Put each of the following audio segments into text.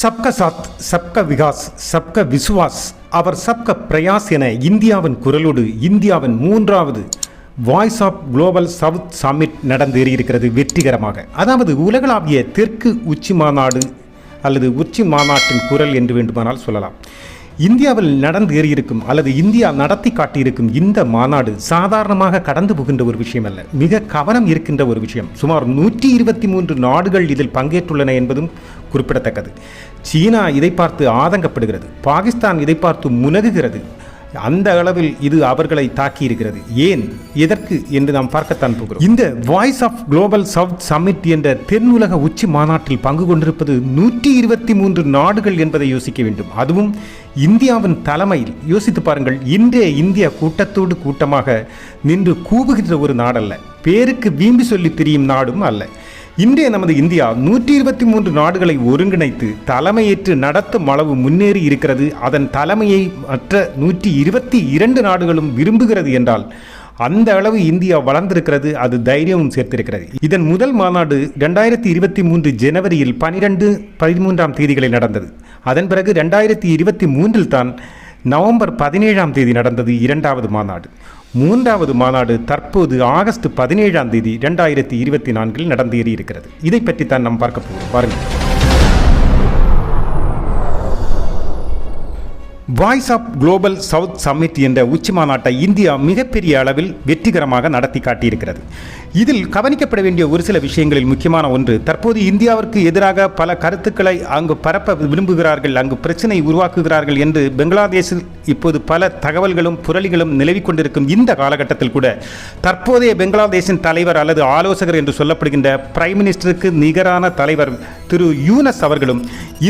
சப்க சாத் சப்க விகாஸ் சப்க விசுவாஸ் அவர் சப்க பிரயாஸ் என இந்தியாவின் குரலோடு இந்தியாவின் மூன்றாவது voice of global south summit நடந்தேறியிருக்கிறது வெற்றிகரமாக. அதாவது உலகளாவிய தெற்கு உச்சி மாநாடு அல்லது உச்சி மாநாட்டின் குரல் என்று வேண்டுமானால் சொல்லலாம். இந்தியாவில் நடந்து ஏறியிருக்கும் அல்லது இந்தியா நடத்தி காட்டியிருக்கும் இந்த மாநாடு சாதாரணமாக கடந்து போகின்ற ஒரு விஷயம் அல்ல மிக கவனம் இருக்கின்ற ஒரு விஷயம். சுமார் நூற்றி இருபத்தி மூன்று நாடுகள் இதில் பங்கேற்றுள்ளன என்பதும் குறிப்பிடத்தக்கது. சீனா இதை பார்த்து ஆதங்கப்படுகிறது. பாகிஸ்தான் இதை பார்த்து முனகுகிறது. அந்த அளவில் இது அவர்களை தாக்கி இருக்கிறது ஏன்? எதற்கு என்று நாம் பார்க்கத்தான் போகிறோம். இந்த voice of global south summit என்ற தென்னுலக உச்சி மாநாட்டில் பங்கு கொண்டிருப்பது நூற்றி இருபத்தி மூன்று நாடுகள் என்பதை யோசிக்க வேண்டும். அதுவும் இந்தியாவின் தலைமையில். யோசித்து பாருங்கள் இன்றைய இந்தியா கூட்டத்தோடு கூட்டமாக நின்று கூவுகின்ற ஒரு நாடல்ல. பேருக்கு வீம்பி சொல்லி திரியும் நாடும் அல்ல. இன்றைய நமது இந்தியா நூற்றி இருபத்தி மூன்று நாடுகளை ஒருங்கிணைத்து தலைமையேற்று நடத்தும் அளவு முன்னேறி இருக்கிறது. அதன் தலைமையை மற்ற நூற்றி இருபத்தி இரண்டு நாடுகளும் விரும்புகிறது என்றால் அந்த அளவு இந்தியா வளர்ந்திருக்கிறது அது தைரியமும் சேர்த்திருக்கிறது. இதன் முதல் மாநாடு ரெண்டாயிரத்தி இருபத்தி மூன்று ஜனவரியில் பனிரெண்டு பதிமூன்றாம் தேதிகளில் நடந்தது. அதன் பிறகு ரெண்டாயிரத்தி இருபத்தி மூன்றில் தான் நவம்பர் பதினேழாம் தேதி நடந்தது இரண்டாவது மாநாடு. மூன்றாவது மாநாடு தற்போது ஆகஸ்ட் பதினேழாம் தேதி ரெண்டாயிரத்தி இருபத்தி நான்கில் நடந்தேறி இருக்கிறது இதை பற்றி தான் நாம் பார்க்க போகிறோம். பாருங்கள். Voice of global south summit என்ற உச்சி மாநாட்டை இந்தியா மிகப்பெரிய அளவில் வெற்றிகரமாக நடத்தி காட்டியிருக்கிறது. இதில் கவனிக்கப்பட வேண்டிய ஒரு சில விஷயங்களில் முக்கியமான ஒன்று தற்போது இந்தியாவிற்கு எதிராக பல கருத்துக்களை அங்கு பரப்ப விரும்புகிறார்கள் அங்கு பிரச்சனை உருவாக்குகிறார்கள் என்று பங்களாதேஷில் இப்போது பல தகவல்களும் புரளிகளும் நிலவி கொண்டிருக்கும் இந்த காலகட்டத்தில் கூட தற்போதைய பங்களாதேஷின் தலைவர் அல்லது ஆலோசகர் என்று சொல்லப்படுகின்ற பிரைம் மினிஸ்டருக்கு நிகரான தலைவர் திரு யூனஸ் அவர்களும்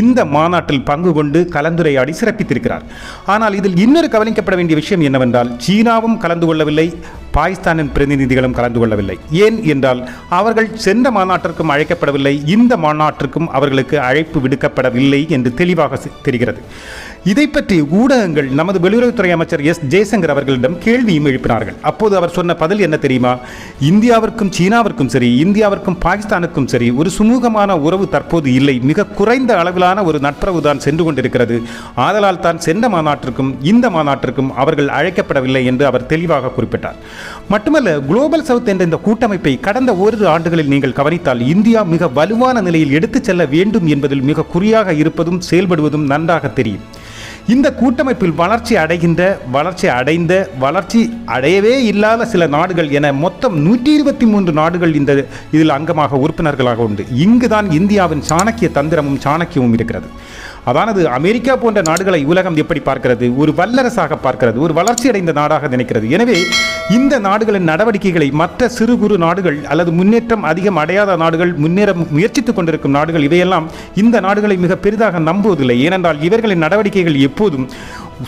இந்த மாநாட்டில் பங்கு கொண்டு கலந்துரையாடி சிறப்பித்திருக்கிறார். ஆனால் இதில் இன்னொரு கவனிக்கப்பட வேண்டிய விஷயம் என்னவென்றால் சீனாவும் கலந்து கொள்ளவில்லை பாகிஸ்தானின் பிரதிநிதிகளும் கலந்து கொள்ளவில்லை. ஏன் என்றால் அவர்கள் சென்ற மாநாட்டிற்கும் அழைக்கப்படவில்லை இந்த மாநாட்டிற்கும் அவர்களுக்கு அழைப்பு விடுக்கப்படவில்லை என்று தெளிவாக தெரிகிறது. இதை பற்றி ஊடகங்கள் நமது வெளியுறவுத்துறை அமைச்சர் எஸ் ஜெய்சங்கர் அவர்களிடம் கேள்வியும் எழுப்பினார்கள். அப்போது அவர் சொன்ன பதில் என்ன தெரியுமா? இந்தியாவிற்கும் சீனாவிற்கும் சரி இந்தியாவிற்கும் பாகிஸ்தானுக்கும் சரி ஒரு சுமூகமான உறவு தற்போது இல்லை. மிக குறைந்த அளவிலான ஒரு நட்புறவு தான் சென்று கொண்டிருக்கிறது. ஆதலால் தான் சென்ற மாநாட்டிற்கும் இந்த மாநாட்டிற்கும் அவர்கள் அழைக்கப்படவில்லை என்று அவர் தெளிவாக குறிப்பிட்டார். மட்டுமல்ல குளோபல் சவுத் என்ற இந்த கூட்டமைப்பை கடந்த ஓரிரு ஆண்டுகளில் நீங்கள் கவனித்தால் இந்தியா மிக வலுவான நிலையில் எடுத்துச் செல்ல வேண்டும் என்பதில் மிக குறியாக இருப்பதும் செயல்படுவதும் நன்றாக தெரியும். இந்த கூட்டமைப்பில் வளர்ச்சி அடைகின்ற வளர்ச்சி அடைந்த வளர்ச்சி அடையவே இல்லாத சில நாடுகள் என மொத்தம் நூற்றி இருபத்தி மூன்று நாடுகள் இந்த இதில் அங்கமாக உறுப்பினர்களாக உண்டு. இங்குதான் இந்தியாவின் சாணக்கிய தந்திரமும் சாணக்கியமும் இருக்கிறது. அதானது அமெரிக்கா போன்ற நாடுகளை உலகம் எப்படி பார்க்கிறது? ஒரு வல்லரசாக பார்க்கிறது ஒரு வளர்ச்சியடைந்த நாடாக நினைக்கிறது. எனவே இந்த நாடுகளின் நடவடிக்கைகளை மற்ற சிறு குறு நாடுகள் அல்லது முன்னேற்றம் அதிகம் அடையாத நாடுகள் முன்னேற முயற்சித்துக் கொண்டிருக்கும் நாடுகள் இவையெல்லாம் இந்த நாடுகளை மிக பெரிதாக நம்புவதில்லை. ஏனென்றால் இவர்களின் நடவடிக்கைகள் எப்போதும்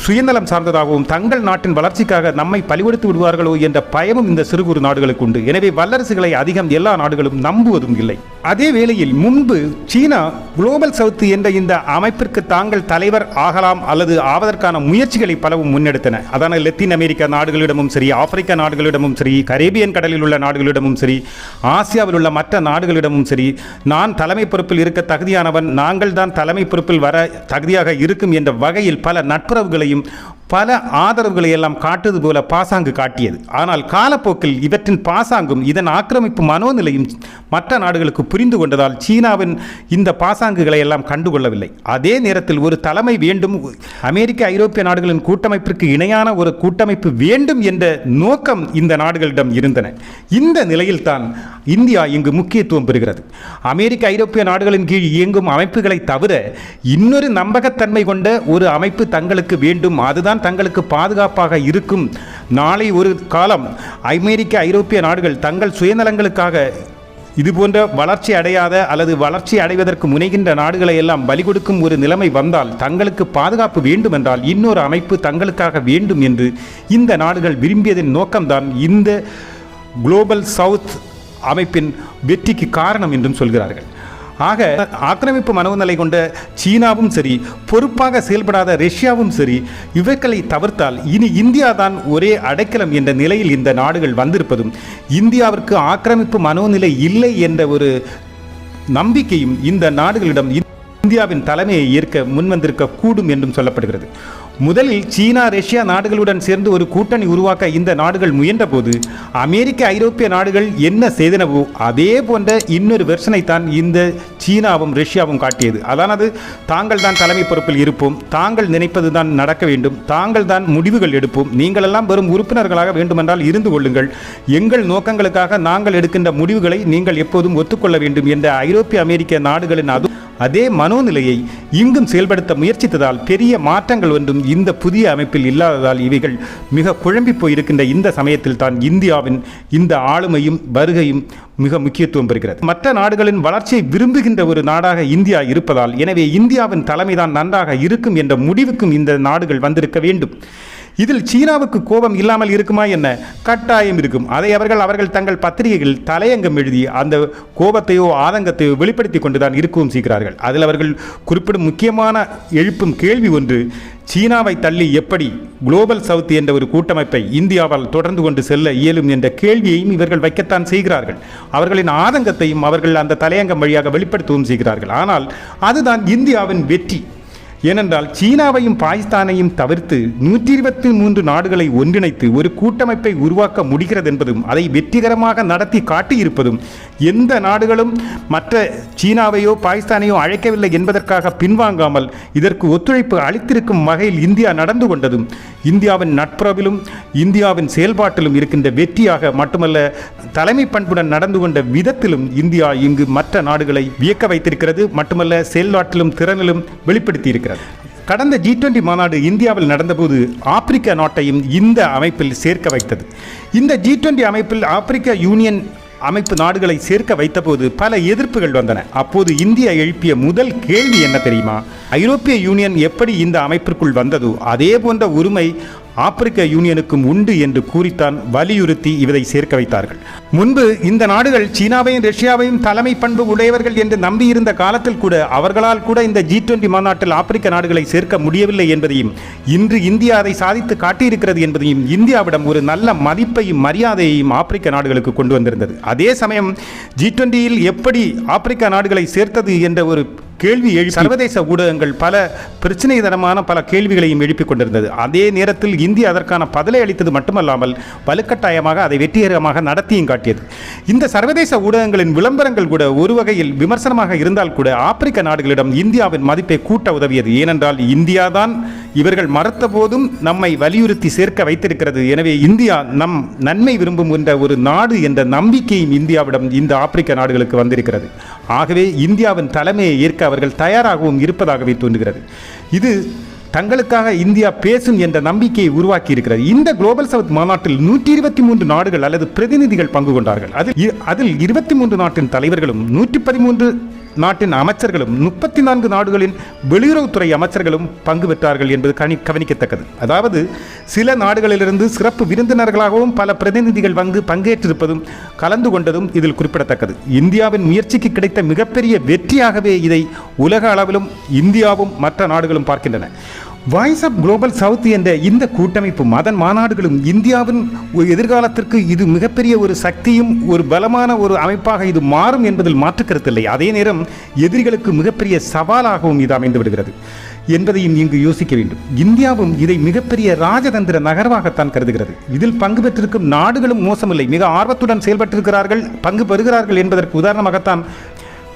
சுயநலம் சார்ந்ததாகவும் தங்கள் நாட்டின் வளர்ச்சிக்காக நம்மை பலிகொடுத்து விடுவார்களோ என்ற பயமும் இந்த சிறு குறு நாடுகளுக்கு உண்டு. எனவே வல்லரசுகளை அதிகம் எல்லா நாடுகளும் நம்புவதும் இல்லை. அதே வேளையில் முன்பு சீனா குளோபல் சவுத் என்ற இந்த அமைப்பிற்கு தாங்கள் தலைவர் ஆகலாம் அல்லது ஆவதற்கான முயற்சிகளை பலவும் முன்னெடுத்தன. அதான லத்தீன் அமெரிக்க நாடுகளிடமும் சரி ஆப்பிரிக்க நாடுகளிடமும் சரி கரேபியன் கடலில் உள்ள நாடுகளிடமும் சரி ஆசியாவில் உள்ள மற்ற நாடுகளிடமும் சரி நான் தலைமை பொறுப்பில் இருக்க தகுதியானவன் நாங்கள் தான் தலைமை பொறுப்பில் வர தகுதியாக இருக்கும் என்ற வகையில் பல நட்புறவுகளையும் பல ஆதரவுகளை எல்லாம் காட்டுவது போல பாசாங்கு காட்டியது. ஆனால் காலப்போக்கில் இவற்றின் பாசாங்கும் இதன் ஆக்கிரமிப்பு மனோநிலையும் மற்ற நாடுகளுக்கு புரிந்து கொண்டதால் சீனாவின் இந்த பாசாங்குகளை எல்லாம் கண்டுகொள்ளவில்லை. அதே நேரத்தில் ஒரு தலைமை வேண்டும் அமெரிக்க ஐரோப்பிய நாடுகளின் கூட்டமைப்பிற்கு இணையான ஒரு கூட்டமைப்பு வேண்டும் என்ற நோக்கம் இந்த நாடுகளிடம் இருந்தன. இந்த நிலையில்தான் இந்தியா இங்கு முக்கியத்துவம் பெறுகிறது. அமெரிக்க ஐரோப்பிய நாடுகளின் கீழ் இயங்கும் அமைப்புகளை தவிர இன்னொரு நம்பகத்தன்மை கொண்ட ஒரு அமைப்பு தங்களுக்கு வேண்டும். அதுதான் தங்களுக்கு பாதுகாப்பாக இருக்கும். நாளை ஒரு காலம் அமெரிக்க ஐரோப்பிய நாடுகள் தங்கள் சுயநலங்களுக்காக இது போன்ற வளர்ச்சி அடையாத அல்லது வளர்ச்சி அடைவதற்கு முனைகின்ற நாடுகளை எல்லாம் பலி கொடுக்கும் ஒரு நிலைமை வந்தால் தங்களுக்கு பாதுகாப்பு வேண்டும் என்றால் இன்னொரு அமைப்பு தங்களுக்காக வேண்டும் என்று இந்த நாடுகள் விரும்பியதன் நோக்கம்தான் இந்த குளோபல் சவுத் அமைப்பின் வெற்றிக்கு காரணம் என்றும் சொல்கிறார்கள். ஆக ஆக்கிரமிப்பு மனோநிலை கொண்ட சீனாவும் சரி பொறுப்பாக செயல்படாத ரஷ்யாவும் சரி இவர்களை தவிர்த்தால் இனி இந்தியா தான் ஒரே அடைக்கலம் என்ற நிலையில் இந்த நாடுகள் வந்திருப்பதும் இந்தியாவிற்கு ஆக்கிரமிப்பு மனோநிலை இல்லை என்ற ஒரு நம்பிக்கையும் இந்த நாடுகளிடம் இந்தியாவின் தலைமையை ஏற்க முன்வந்திருக்க கூடும் என்றும் சொல்லப்படுகிறது. முதலில் சீனா ரஷ்யா நாடுகளுடன் சேர்ந்து ஒரு கூட்டணி உருவாக்க இந்த நாடுகள் முயன்றபோது அமெரிக்க ஐரோப்பிய நாடுகள் என்ன செய்தனவோ அதே போன்ற இன்னொரு வெர்ஷனை தான் இந்த சீனாவும் ரஷ்யாவும் காட்டியது. அதானது தாங்கள் தான் தலைமை பொறுப்பில் இருப்போம் தாங்கள் நினைப்பது தான் நடக்க வேண்டும் தாங்கள் தான் முடிவுகள் எடுப்போம் நீங்களெல்லாம் வெறும் உறுப்பினர்களாக வேண்டுமென்றால் இருந்து கொள்ளுங்கள். எங்கள் நோக்கங்களுக்காக நாங்கள் எடுக்கின்ற முடிவுகளை நீங்கள் எப்போதும் ஒத்துக்கொள்ள வேண்டும் என்ற ஐரோப்பிய அமெரிக்க நாடுகளின் அது அதே மனோநிலையை இங்கும் செயல்படுத்த முயற்சித்ததால் பெரிய மாற்றங்கள் ஒன்றும் இந்த புதிய அமைப்பில் இல்லாததால் இவைகள் மிக குழம்பி போயிருக்கின்ற இந்த சமயத்தில் தான் இந்தியாவின் இந்த ஆளுமையும் வருகையும் மிக முக்கியத்துவம் பெறுகிறது. மற்ற நாடுகளின் வளர்ச்சியை விரும்புகின்ற ஒரு நாடாக இந்தியா இருப்பதால் எனவே இந்தியாவின் தலைமைதான் நன்றாக இருக்கும் என்ற முடிவுக்கும் இந்த நாடுகள் வந்திருக்க வேண்டும். இதில் சீனாவுக்கு கோபம் இல்லாமல் இருக்குமா என்ன? கட்டாயம் இருக்கும். அதை அவர்கள் அவர்கள் தங்கள் பத்திரிகைகள் தலையங்கம் எழுதி அந்த கோபத்தையோ ஆதங்கத்தையோ வெளிப்படுத்தி கொண்டுதான் இருக்கவும் செய்கிறார்கள். அதில் அவர்கள் குறிப்பிடும் முக்கியமான எழுப்பும் கேள்வி ஒன்று சீனாவை தள்ளி எப்படி குளோபல் சவுத் என்ற ஒரு கூட்டமைப்பை இந்தியாவால் தொடர்ந்து கொண்டு செல்ல இயலும் என்ற கேள்வியையும் இவர்கள் வைக்கத்தான் செய்கிறார்கள். அவர்களின் ஆதங்கத்தையும் அவர்கள் அந்த தலையங்கம் வழியாக வெளிப்படுத்தவும் செய்கிறார்கள். ஆனால் அதுதான் இந்தியாவின் வெற்றி. ஏனென்றால் சீனாவையும் பாகிஸ்தானையும் தவிர்த்து நூற்றி இருபத்தி மூன்று நாடுகளை ஒன்றிணைத்து ஒரு கூட்டமைப்பை உருவாக்க முடிகிறது என்பதும் அதை வெற்றிகரமாக நடத்தி காட்டியிருப்பதும் எந்த நாடுகளும் மற்ற சீனாவையோ பாகிஸ்தானையோ அழைக்கவில்லை என்பதற்காக பின்வாங்காமல் இதற்கு ஒத்துழைப்பு அளித்திருக்கும் வகையில் இந்தியா நடந்து கொண்டதும் இந்தியாவின் நட்புறவிலும் இந்தியாவின் செயல்பாட்டிலும் இருக்கின்ற வெற்றியாக மட்டுமல்ல தலைமை பண்புடன் நடந்து கொண்ட விதத்திலும் இந்தியா இங்கு மற்ற நாடுகளை வியக்க வைத்திருக்கிறது மட்டுமல்ல செயல்பாட்டிலும் திறனிலும் வெளிப்படுத்தியிருக்கிறது. கடந்த ஜி டுவெண்டி மாநாடு இந்தியாவில் நடந்தபோது ஆப்பிரிக்க நாட்டையும் இந்த அமைப்பில் சேர்க்க வைத்தது. இந்த ஜி டுவெண்டி அமைப்பில் ஆப்பிரிக்க யூனியன் அமைப்பு நாடுகளை சேர்க்க வைத்தபோது பல எதிர்ப்புகள் வந்தன. அப்போது இந்தியா எழுப்பிய முதல் கேள்வி என்ன தெரியுமா? ஐரோப்பிய யூனியன் எப்படி இந்த அமைப்பிற்குள் வந்ததோ அதே போன்ற உரிமை ஆப்பிரிக்க யூனியனுக்கும் உண்டு என்று கூறித்தான் வலியுறுத்தி இவரை சேர்க்க வைத்தார்கள். முன்பு இந்த நாடுகள் சீனாவையும் ரஷ்யாவையும் தலைமை பண்பு உடையவர்கள் என்று நம்பியிருந்த காலத்தில் கூட அவர்களால் கூட இந்த ஜி டுவெண்டி மாநாட்டில் ஆப்பிரிக்க நாடுகளை சேர்க்க முடியவில்லை என்பதையும் இன்று இந்தியா அதை சாதித்து காட்டியிருக்கிறது என்பதையும் இந்தியாவிடம் ஒரு நல்ல மதிப்பையும் மரியாதையையும் ஆப்பிரிக்க நாடுகளுக்கு கொண்டு வந்திருந்தது. அதே சமயம் ஜி டுவெண்டியில் எப்படி ஆப்பிரிக்க நாடுகளை சேர்த்தது என்ற ஒரு கேள்வி எழுப்பி சர்வதேச ஊடகங்கள் பல பிரச்சனை தரமான பல கேள்விகளையும் எழுப்பிக் கொண்டிருந்தது. அதே நேரத்தில் இந்தியா அதற்கான பதிலை அளித்தது மட்டுமல்லாமல் வலுக்கட்டாயமாக அதை வெற்றிகரமாக நடத்தியும் காட்டியது. இந்த சர்வதேச ஊடகங்களின் விளம்பரங்கள் கூட ஒரு வகையில் விமர்சனமாக இருந்தால் கூட ஆப்பிரிக்க நாடுகளிடம் இந்தியாவின் மதிப்பை கூட்ட உதவியது. ஏனென்றால் இந்தியாதான் இவர்கள் மறுத்த போதும் நம்மை வலியுறுத்தி சேர்க்க வைத்திருக்கிறது. எனவே இந்தியா நம் நன்மை விரும்பும் என்ற ஒரு நாடு என்ற நம்பிக்கையும் இந்தியாவிடம் இந்த ஆப்பிரிக்க நாடுகளுக்கு வந்திருக்கிறது. ஆகவே இந்தியாவின் தலைமையை ஏற்க அவர்கள் தயாராகவும் இருப்பதாகவே தோன்றுகிறது. இது தங்களுக்காக இந்தியா பேசும் என்ற நம்பிக்கையை உருவாக்கி இருக்கிறது இந்த குளோபல் சவுத் மாநாட்டில் நூற்றி இருபத்தி மூன்று நாடுகள் அல்லது பிரதிநிதிகள் பங்கு கொண்டார்கள். அதில் அதில் இருபத்தி மூன்று நாட்டின் தலைவர்களும் நூற்றி பதிமூன்று நாட்டின் அமைச்சர்களும் முப்பத்தி நான்கு நாடுகளின் வெளியுறவுத்துறை அமைச்சர்களும் பங்கு பெற்றார்கள் என்பது கணி கவனிக்கத்தக்கது. அதாவது சில நாடுகளிலிருந்து சிறப்பு விருந்தினர்களாகவும் பல பிரதிநிதிகள் பங்கு பங்கேற்றிருப்பதும் கலந்து கொண்டதும் இதில் குறிப்பிடத்தக்கது. இந்தியாவின் முயற்சிக்கு கிடைத்த மிகப்பெரிய வெற்றியாகவே இதை உலக அளவிலும் இந்தியாவும் மற்ற நாடுகளும் பார்க்கின்றன. வாய்ஸ் ஆஃப் குளோபல் சவுத் என்ற இந்த கூட்டமைப்பும் அதன் மாநாடுகளும் இந்தியாவின் எதிர்காலத்திற்கு இது மிகப்பெரிய ஒரு சக்தியும் ஒரு பலமான ஒரு அமைப்பாக இது மாறும் என்பதில் மாற்றுக்கருத்தில்லை. அதே நேரம் எதிரிகளுக்கு மிகப்பெரிய சவாலாகவும் இது அமைந்து விடுகிறது என்பதையும் இங்கு யோசிக்க வேண்டும். இந்தியாவும் இதை மிகப்பெரிய ராஜதந்திர நகர்வாகத்தான் கருதுகிறது. இதில் பங்கு பெற்றிருக்கும் நாடுகளும் மோசமில்லை. மிக ஆர்வத்துடன் செயல்பட்டிருக்கிறார்கள் பங்கு பெறுகிறார்கள் என்பதற்கு உதாரணமாகத்தான்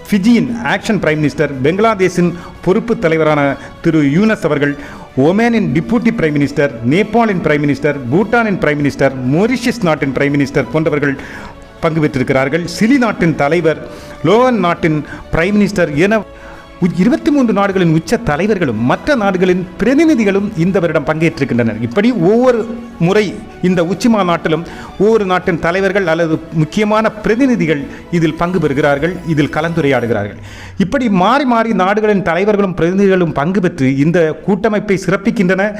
ஃபிஜியின் ஆக்ஷன் பிரைம் மினிஸ்டர் பெங்களாதேஷின் பொறுப்பு தலைவரான திரு யூனஸ் அவர்கள் ஒமேனின் டிப்யூட்டி பிரைம் மினிஸ்டர் நேபாளின் பிரைம் மினிஸ்டர் பூட்டானின் பிரைம் மினிஸ்டர் மொரிஷியஸ் நாட்டின் பிரைம் மினிஸ்டர் போன்றவர்கள் பங்கு பெற்றிருக்கிறார்கள். சிலி நாட்டின் தலைவர் லோகன் நாட்டின் பிரைம் மினிஸ்டர் என இருபத்தி மூன்று நாடுகளின் உச்ச தலைவர்களும் மற்ற நாடுகளின் பிரதிநிதிகளும் இந்த வருடம் பங்கேற்றிருக்கின்றனர். இப்படி ஒவ்வொரு முறை இந்த உச்சி மாநாட்டிலும் ஒவ்வொரு நாட்டின் தலைவர்கள் அல்லது முக்கியமான பிரதிநிதிகள் இதில் பங்கு பெறுகிறார்கள் இதில் கலந்துரையாடுகிறார்கள். இப்படி மாறி மாறி நாடுகளின் தலைவர்களும் பிரதிநிதிகளும் பங்கு பெற்று இந்த கூட்டமைப்பை சிறப்பிக்கின்றன.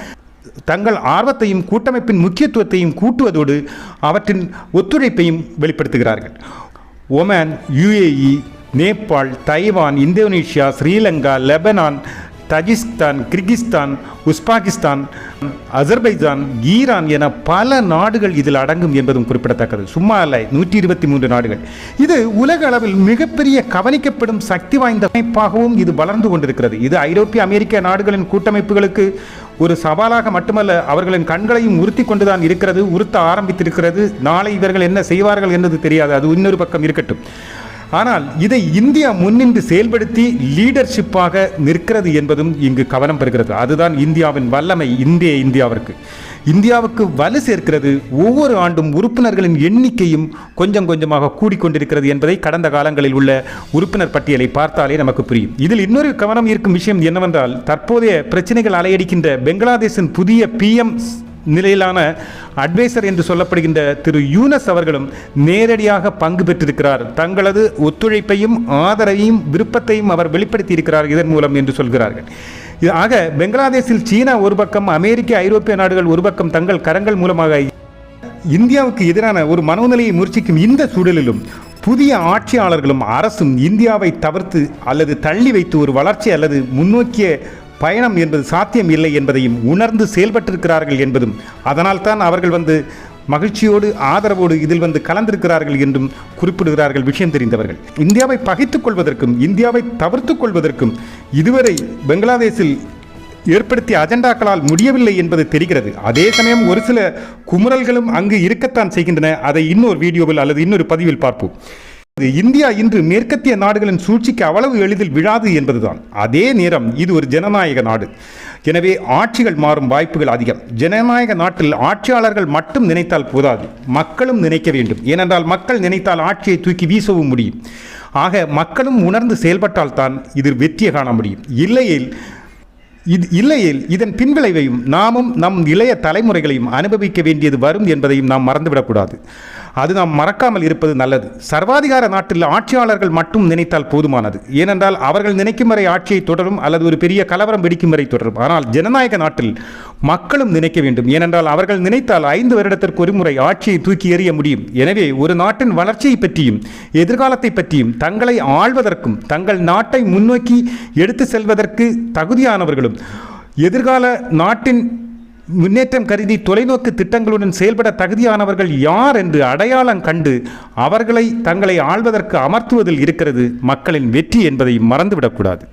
தங்கள் ஆர்வத்தையும் கூட்டமைப்பின் முக்கியத்துவத்தையும் கூட்டுவதோடு அவற்றின் ஒத்துழைப்பையும் வெளிப்படுத்துகிறார்கள். Oman UAE Nepal Taiwan Indonesia Sri Lanka Lebanon தஜிஸ்தான் Kyrgyzstan உஸ்பாகிஸ்தான் Azerbaijan Iran என பல நாடுகள் இதில் அடங்கும் என்பதும் குறிப்பிடத்தக்கது. சும்மா அல்ல நூற்றி இருபத்தி மூன்று நாடுகள். இது உலக அளவில் மிகப்பெரிய கவனிக்கப்படும் சக்தி வாய்ந்த அமைப்பாகவும் இது வளர்ந்து கொண்டிருக்கிறது. இது ஐரோப்பிய அமெரிக்க நாடுகளின் கூட்டமைப்புகளுக்கு ஒரு சவாலாக மட்டுமல்ல அவர்களின் கண்களையும் உறுத்தி கொண்டுதான் இருக்கிறது உறுத்த ஆரம்பித்திருக்கிறது. நாளை இவர்கள் என்ன செய்வார்கள் என்பது தெரியாது. அது இன்னொரு பக்கம் இருக்கட்டும். ஆனால் இதை இந்தியா முன்னின்று செயல்படுத்தி லீடர்ஷிப்பாக நிற்கிறது என்பதும் இங்கு கவனம் பெறுகிறது. அதுதான் இந்தியாவின் வல்லமை இந்திய இந்தியாவிற்கு. இந்தியாவுக்கு வலு சேர்க்கிறது ஒவ்வொரு ஆண்டும் உறுப்பினர்களின் எண்ணிக்கையும் கொஞ்சம் கொஞ்சமாக கூடிக்கொண்டிருக்கிறது என்பதை கடந்த காலங்களில் உள்ள உறுப்பினர் பட்டியலை பார்த்தாலே நமக்கு புரியும். இதில் இன்னொரு கவனம் இருக்கும் விஷயம் என்னவென்றால் தற்போதைய பிரச்சனைகள் அலையடிக்கின்ற பெங்களாதேஷின் புதிய பிஎம் நிலையிலான அட்வைசர் என்று சொல்லப்படுகின்ற திரு யூனஸ் அவர்களும் நேரடியாக பங்கு பெற்றிருக்கிறார். தங்களது ஒத்துழைப்பையும் ஆதரவையும் விருப்பத்தையும் அவர் வெளிப்படுத்தி இருக்கிறார் இதன் மூலம் என்று சொல்கிறார்கள். ஆக பெங்களாதேஷில் சீனா ஒரு பக்கம் அமெரிக்க ஐரோப்பிய நாடுகள் ஒரு பக்கம் தங்கள் கரங்கள் மூலமாக இந்தியாவுக்கு எதிரான ஒரு மனோநிலையை முயற்சிக்கும் இந்த சூழலிலும் புதிய ஆட்சியாளர்களும் அரசும் இந்தியாவை தவிர்த்து அல்லது தள்ளி வைத்து ஒரு வளர்ச்சி அல்லது முன்னோக்கிய பயணம் என்பது சாத்தியம் இல்லை என்பதையும் உணர்ந்து செயல்பட்டிருக்கிறார்கள் என்பதும் அதனால்தான் அவர்கள் வந்து மகிழ்ச்சியோடு ஆதரவோடு இதில் வந்து கலந்திருக்கிறார்கள் என்றும் குறிப்பிடுகிறார்கள் விஷயம் தெரிந்தவர்கள். இந்தியாவை பகைத்துக் கொள்வதற்கும் இந்தியாவை தவிர்த்துக் கொள்வதற்கும் இதுவரை பங்களாதேஷில் ஏற்படுத்திய அஜெண்டாக்களால் முடியவில்லை என்பது தெரிகிறது. அதே சமயம் ஒரு சில குமுறல்களும் அங்கு இருக்கத்தான் செய்கின்றன. அதை இன்னொரு வீடியோவில் அல்லது இன்னொரு பதிவில் பார்ப்போம். இந்தியா இன்று மேற்கத்திய நாடுகளின் சூழ்ச்சிக்கு அவ்வளவு எளிதில் விழாது என்பதுதான். அதே நேரம் இது ஒரு ஜனநாயக நாடு. எனவே ஆட்சிகள் மாறும் வாய்ப்புகள் அதிகம். ஜனநாயக நாட்டில் ஆட்சியாளர்கள் மட்டும் நினைத்தால் போதாது. மக்களும் நினைக்க வேண்டும். ஏனென்றால் மக்கள் நினைத்தால் ஆட்சியை தூக்கி வீசவும் முடியும். ஆக மக்களும் உணர்ந்து செயல்பட்டால் தான் இதில் வெற்றியை காண முடியும். இல்லையில் இது இல்லையில் இதன் பின்விளைவையும் நாமும் நம் இளைய தலைமுறைகளையும் அனுபவிக்க வேண்டியது வரும் என்பதையும் நாம் மறந்துவிடக்கூடாது. அது நாம் மறக்காமல் இருப்பது நல்லது. சர்வாதிகார நாட்டில் ஆட்சியாளர்கள் மட்டும் நினைத்தால் போதுமானது. ஏனென்றால் அவர்கள் நினைக்கும் வரை ஆட்சியை தொடரும் அல்லது ஒரு பெரிய கலவரம் வெடிக்கும் வரை தொடரும். ஆனால் ஜனநாயக நாட்டில் மக்களும் நினைக்க வேண்டும். ஏனென்றால் அவர்கள் நினைத்தால் ஐந்து வருடத்திற்கு ஒரு முறை ஆட்சியை தூக்கி எறிய முடியும். எனவே ஒரு நாட்டின் வளர்ச்சியை பற்றியும் எதிர்காலத்தை பற்றியும் தங்களை ஆள்வதற்கும் தங்கள் நாட்டை முன்னோக்கி எடுத்து செல்வதற்கு தகுதியானவர்களும் எதிர்கால நாட்டின் முன்னேற்றம் கருதி தொலைநோக்கு திட்டங்களுடன் செயல்பட தகுதியானவர்கள் யார் என்று அடையாளம் கண்டு அவர்களை தங்களை ஆள்வதற்கு அமர்த்துவதில் இருக்கிறது மக்களின் வெற்றி என்பதை மறந்துவிடக்கூடாது.